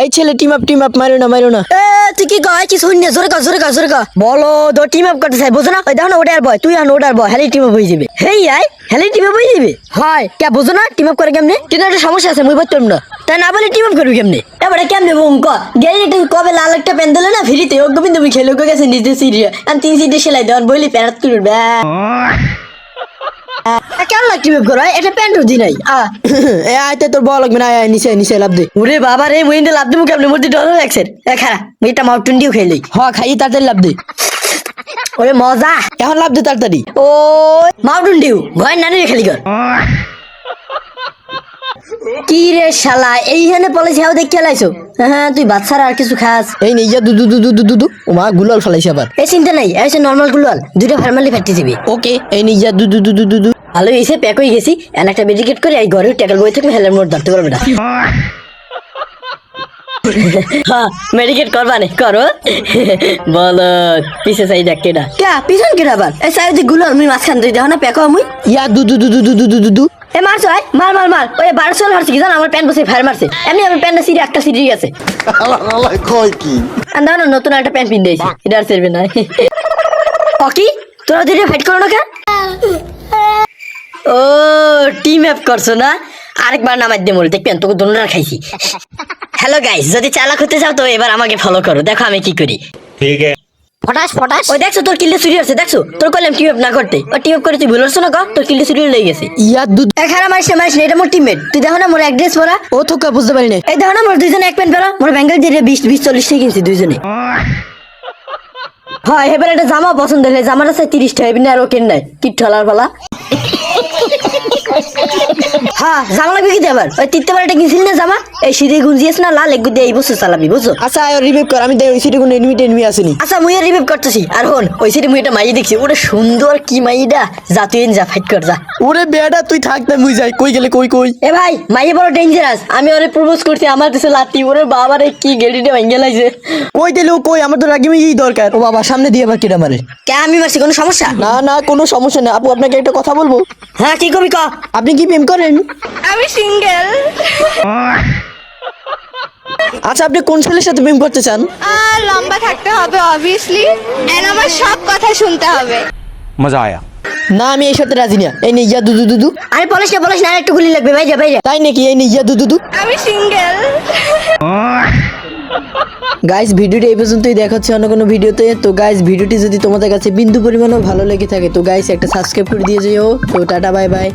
এই ছেলে team up team up মারো না মারো না। তুই কি কয়? কি শুন জোরে কর জোরে কর জোরে কর। বলো, তো টিম আপ করতে চাই, বুঝো না? ওই দেখো না, ওটার বয়। তুই আন, ওটার বয়। হেলি টিম আপ হয়ে যাবে। হেই আই হেলি টিম আপ হয়ে যাবে? হয়। কে, বুঝো না? টিম আপ করে কেমনে? কিন্তু একটা সমস্যা আছে, মুই বলতাম না। তাই না বলে টিম আপ করবি কেমনে? এবারে কেমনে বুম ক? গেলি একটু কবে লাল একটা প্যান দিলে না ফ্রিতে? ও গোবিন্দ মুই খেলে গেছে নিজে সিরিয়া আমি তিন সিটে সেলাই দেওয়ার বইলি প্যারাত করবে কেমন লাগে টিম আপ করো এটা প্যান্টও দি নাই এ আইতে তোর বল লাগবে না আয়, আয়, নিচে নিচে লাভ দে ওরে বাবা রে মুই লাভ দিমু কেমনে মধ্যে ডর লাগছে এ খারা এটা মাউন্টেন ডিউ খেলি হ খাই তাড়াতাড়ি লাভ দে ওরে মজা এখন লাভ দে তাড়াতাড়ি ও মাউন্টেন ডিউ ভয় নানি রে খেলি কর কি রে শালা এইখানে পলিসি হাও দেখে লাইছো হ্যাঁ তুই বাচ্চারা আর কিছু খাস এই নিয়ে যা দুদু দুদু দুদু দু ও মা গুলাল ফেলাইছে আবার এই চিন্তা নাই এসে নর্মালগুলো দুইটা ফার্মালি ফেটে দিবি ওকে এই নিয়ে যা দুদু দুদু দুদু ভালো এসে প্যাক হয়ে গেছি। এন একটা মেডিকেট করে এই ঘরে ট্যাকল বই থেকে হেলের মোড় ধরতে পারবে না। হ্যাঁ মেডিকেট করবা নে করো। বলো পিছে কেডা? কে পিছন কেডা আবার? এই সাইডগুলো আমি মাঝখান দিয়ে দেখো না প্যাক আমি ইয়া দু এ মারছো আয় মার মার মার। ওই বারোশো মারছে কি জানো? আমার প্যান্ট বসে ফায়ার মারছে। এমনি আমার প্যান্টটা সিঁড়ি একটা সিঁড়ি গেছে আল্লাহ আল্লাহ কয় কি আর না নতুন একটা প্যান্ট পিন দিয়েছি এটা আর চলবে না। হকি? তোরা দুটো ফাইট করো না কেন? ও টিম অ্যাপ করছ না? আরেকবার নামাই দিয়ে মরে দেখবেন তোকে দোলনা খাইছি। হ্যালো গাইস যদি চালাক হতে চাও তো এবার আমাকে ফলো করো দেখো আমি কি করি। ঠিক আছে। ফটাস ফটাস। ওই দেখছ তোর কিল্লে চুরি হচ্ছে দেখছ? তোর টিম আপ না করতে। ও টিম আপ করে তুই ভুলছ না গো তোর কিল্লে চুরি হয়ে গেছে। ইয়া দুধ এখানে না এটা মোর টিমমেট তুই দেখো না মোর অ্যাড্রেস পড়া ও তো কা বুঝতে এই দেখো না মোর দুইজনে এক প্যান্ট পরা মোর ব্যাঙ্গল দিয়ে বিশ বিশ চল্লিশ টাকা কিনছি দুইজনে। হ্যাঁ এবার একটা জামা পছন্দ হলে জামাটা চাই তিরিশ টাকা এমনি আর কেন নাই? কি ঠলার পালা। জামা লাগবে কি আবার ওই তিনটে বারোটা কিনছিল না জামা? এই সিঁড়ি গুঞ্জিয়েছ না লাল এগুলো দিয়ে এই বছর চালাবি বুঝছ? আচ্ছা আয় রিভিভ কর আমি দেখ ওই সিটে কোনো এনিমি টেনিমি আসেনি। আচ্ছা মুই রিভিভ করতেছি। আর হন ওই সিটি মুই এটা মাই দেখছি। ওটা সুন্দর কি মাইডা যা তুই যা ফাইট কর যা। ওরে বেটা তুই থাকতে মুই যাই। কই গেলে কই কই? এ ভাই মাই বড় ডেঞ্জারাস আমি ওরে প্রপোজ করছি আমার কাছে লাতি ওরে বাবা রে কি গেড়িটা ভেঙে লাইছে কই দিলে কই? আমার তো রাগিমেই দরকার। ও বাবা সামনে দিয়ে আবার কেটে মারে? কে আমি মারছি কোনো সমস্যা? না না কোনো সমস্যা না। আপু আপনাকে একটা কথা বলব? হ্যাঁ কি কবি ক? আপনি কি প্রেম করেন? আমি সিঙ্গেল আচ্ছা আপনি কোন ছেলের সাথে প্রেম করতে চান? লম্বা থাকতে হবে অবভিয়াসলি এন্ড আমার সব কথা শুনতে হবে। মজা আয়া। না আমি এই সাথে রাজি না। এই নিয়ে ইয়া দুদু দুদু আরে বলিস না বলিস না আর একটু গুলি লাগবে ভাই যা ভাই যা। তাই নাকি? এই নিয়ে ইয়া দুদু দু আমি সিঙ্গেল। গাইস ভিডিওটি এই পর্যন্তই দেখাচ্ছে অন্য কোনো ভিডিওতে। তো গাইস ভিডিওটি যদি তোমাদের কাছে বিন্দু পরিমাণও ভালো লেগে থাকে তো গাইস একটা সাবস্ক্রাইব করে দিয়ে যেও। তো টাটা বাই বাই